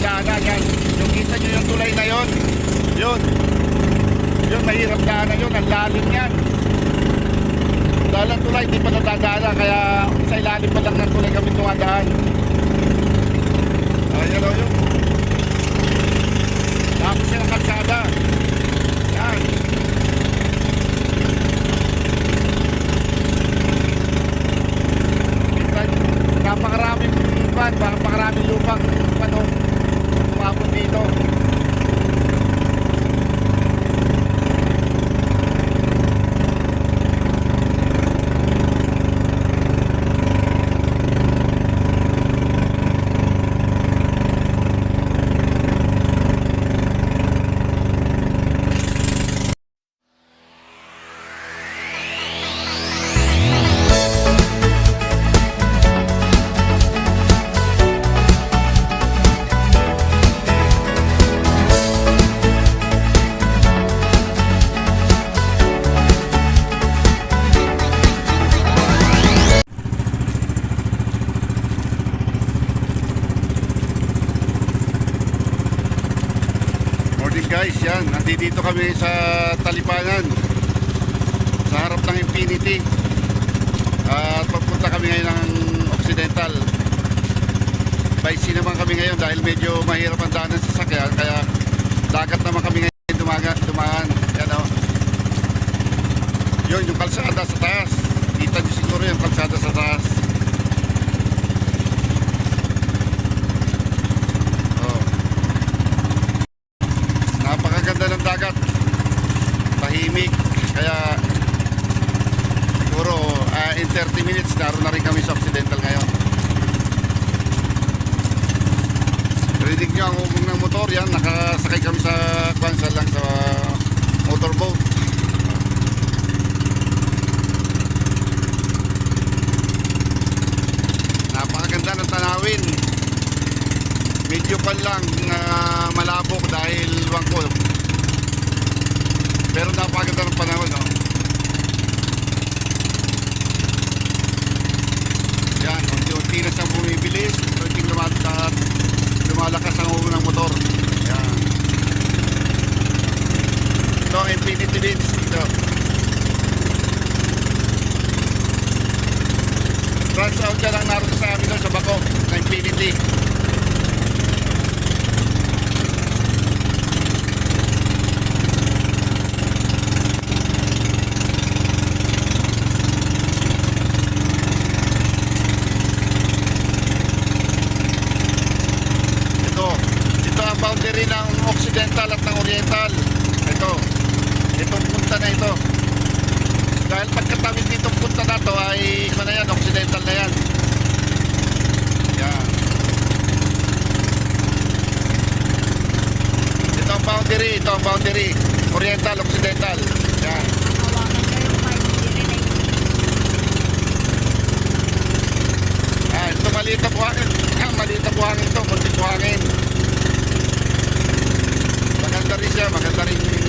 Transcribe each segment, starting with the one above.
daanan yan. Yung kita nyo yung tulay na yon, yun. Yun, mahirap daanan yun. Ang lalim yan. Dahil ang tulay, di pa nadadaanan. Kaya sa ilalim pa lang ng tulay kami tumadaan. Ayan o yun. Tapos yan ang kalsada. Yan. Napakaraming pan, napakaraming lupang yan. Nandito kami sa Talipanan. Sa harap ng Infinity. At papunta kami ngayon ng Occidental. By sea naman kami ngayon dahil medyo mahirap ang daanan sa sakyan. Kaya dagat naman kami ngayon 20 minutes, naroon na rin kami sa Occidental ngayon. Rinig nyo ang umong ng motor yan, nakasakay kami sa kwansa lang sa motorboat. Napakaganda ng tanawin. Medyo pan lang na malabok dahil wangko. Pero napakaganda ng panahon, no? Na siyang bumibilis. Unti lumalakas lumalakas ang ulo ng motor. Yan ito ang infinity bins ito. Trans out yan ang naroon sa amin doon sa bako na infinity Ito, ito ang boundary ng Occidental at ng Oriental. Ito, itong punta na ito. Dahil pagkatawid ditong punta na to ay ano na yan, Occidental na yan. Yan. Ito ang boundary, ito ang boundary. Oriental, Occidental. Yan. Ah, ito maliit na buhangin. Ah, maliit na buhangin ito, kunti buhangin. Rin siya, maganda rin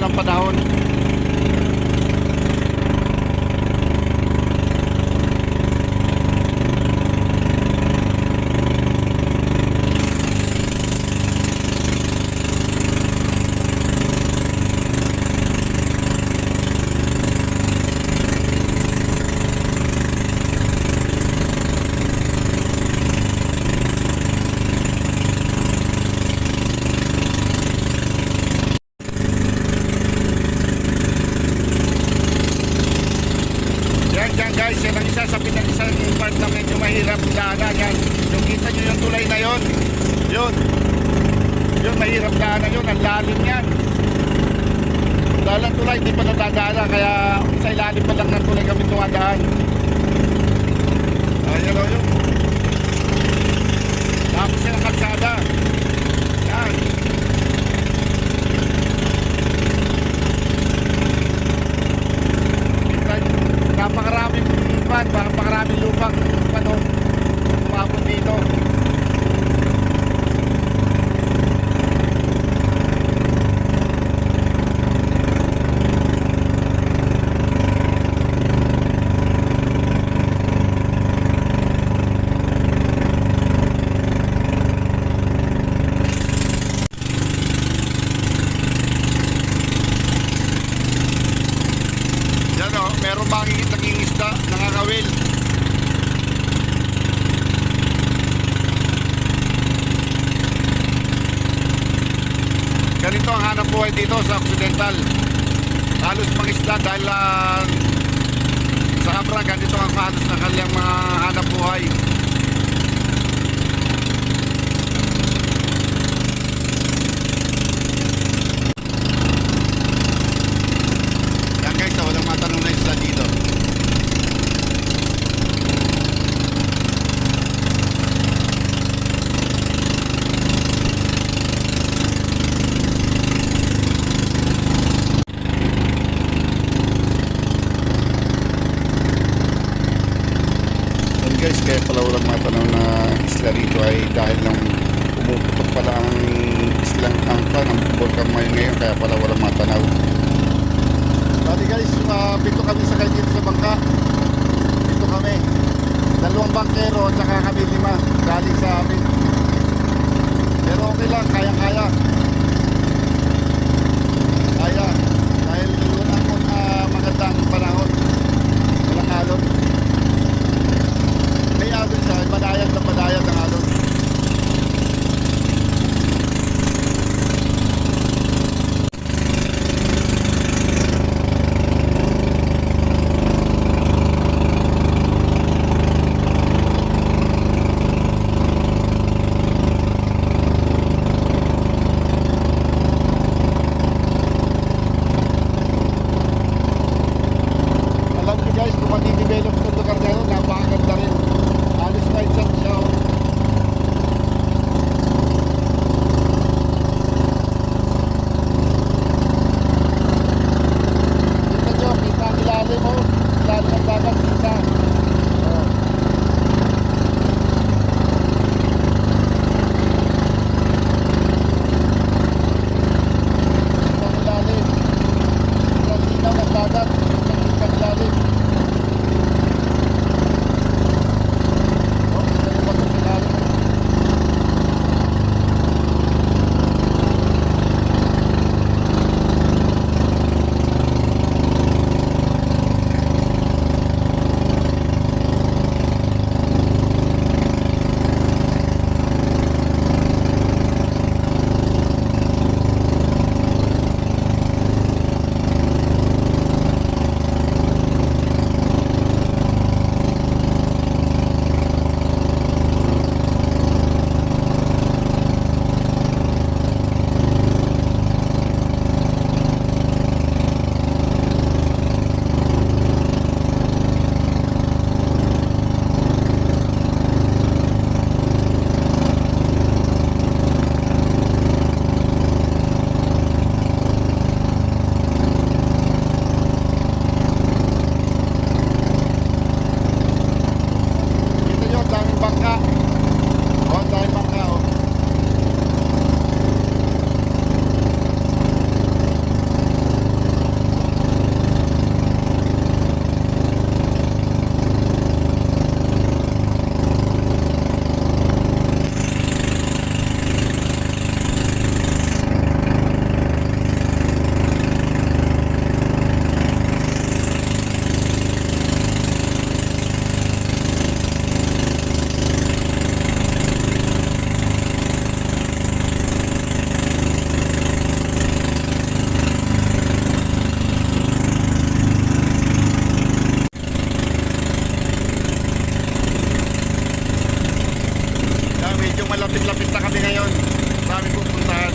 panahon ng panahon. daanan yan. Yung kita nyo yung tulay na yon. Yun. Yun, mahirap daanan yun. Ang lalim yan. Dahil tulay, hindi pa nadadaanan. Kaya sa ilalim pa lang ng tulay kami tumadaan. Ayan o yun. Tapos yan ang kalsada. Mindanao Bali guys, uh, pito kami sa kayo dito sa bangka. Pito kami. Dalawang bankero at saka kami lima Galing sa amin. Pero okay lang, kaya-kaya. Kaya Dahil yun ang uh, magandang panahon. Walang alon. May alon siya, padayag na padayag ang alon. Malapit-lapit na kami ngayon aming pupuntahan.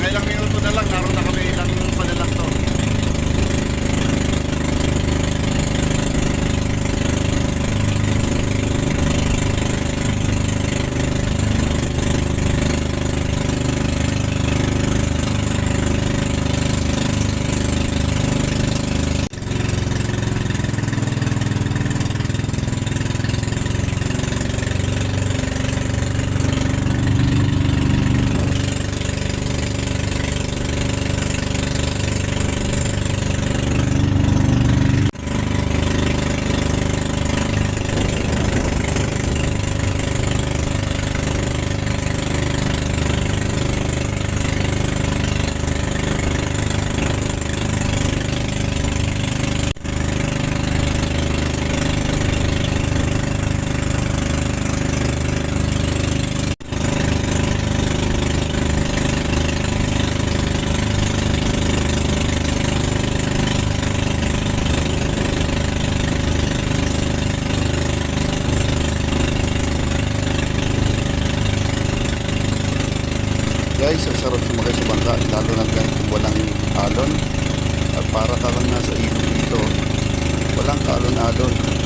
Ngayon lang minuto na lang, naroon na kami ilang panalang to. Guys, ang sarap sumakay sa bangka, lalo na kung walang alon. At para ka lang nasa ilog dito, walang alon-alon.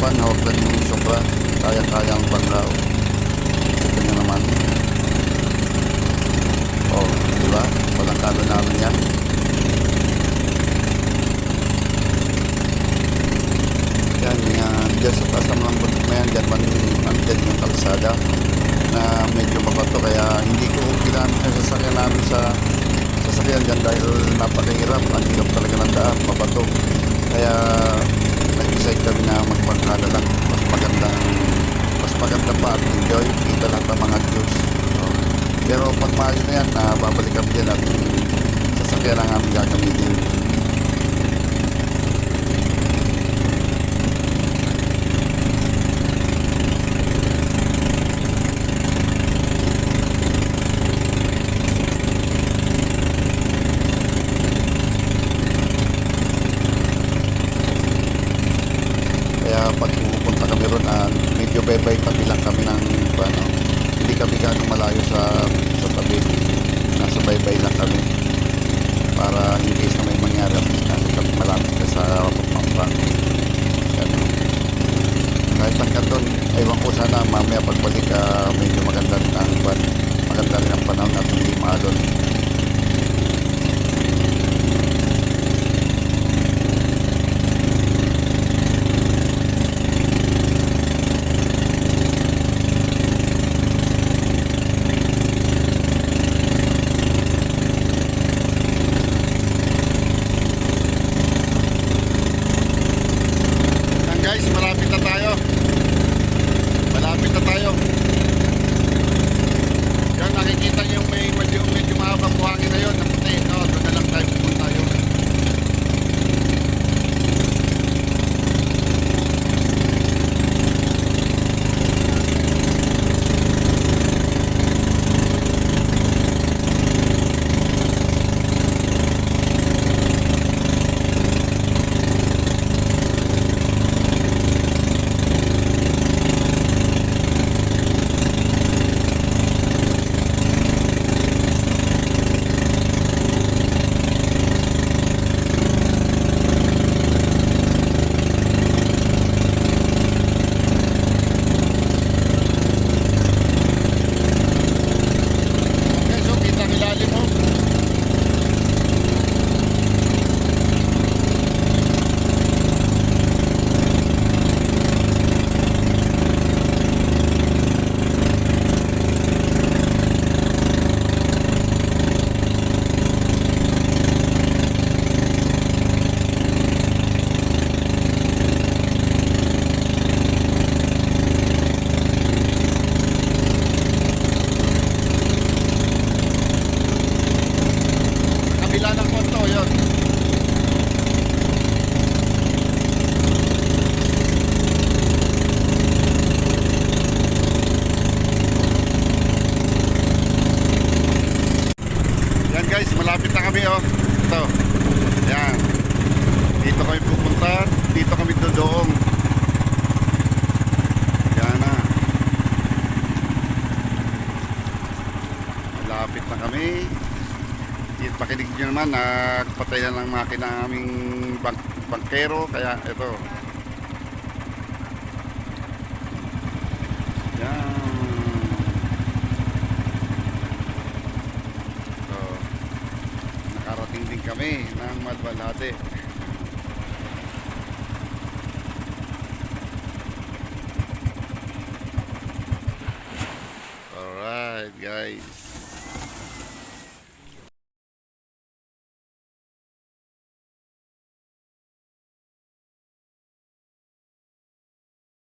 Ng ipan, hawag lang yung sobra, kaya-kaya ang banglao. Ito nyo naman. Oh, di ba? ano yan. Yan, yan. Diyan sa taas ng bundok na yan, dyan man nandyan yung kalsada na medyo mabato kaya hindi ko ginamit ang sasakyan namin sa sasakyan dyan dahil napakahirap. Ang hirap talaga ng daan, mabato. Kaya nag-decide kami na magbangkala lang. Mas maganda mas maganda pa at enjoy. Kita lahat ng mga views. So, pero pag maayos na yan, ah, babalik kami dyan at sasakyan ang aming gagamitin. Naman, nagpatay na ng makina ang aming bank bankero, kaya ito. Yan. So, nakarating din kami ng Malbalate. Alright guys.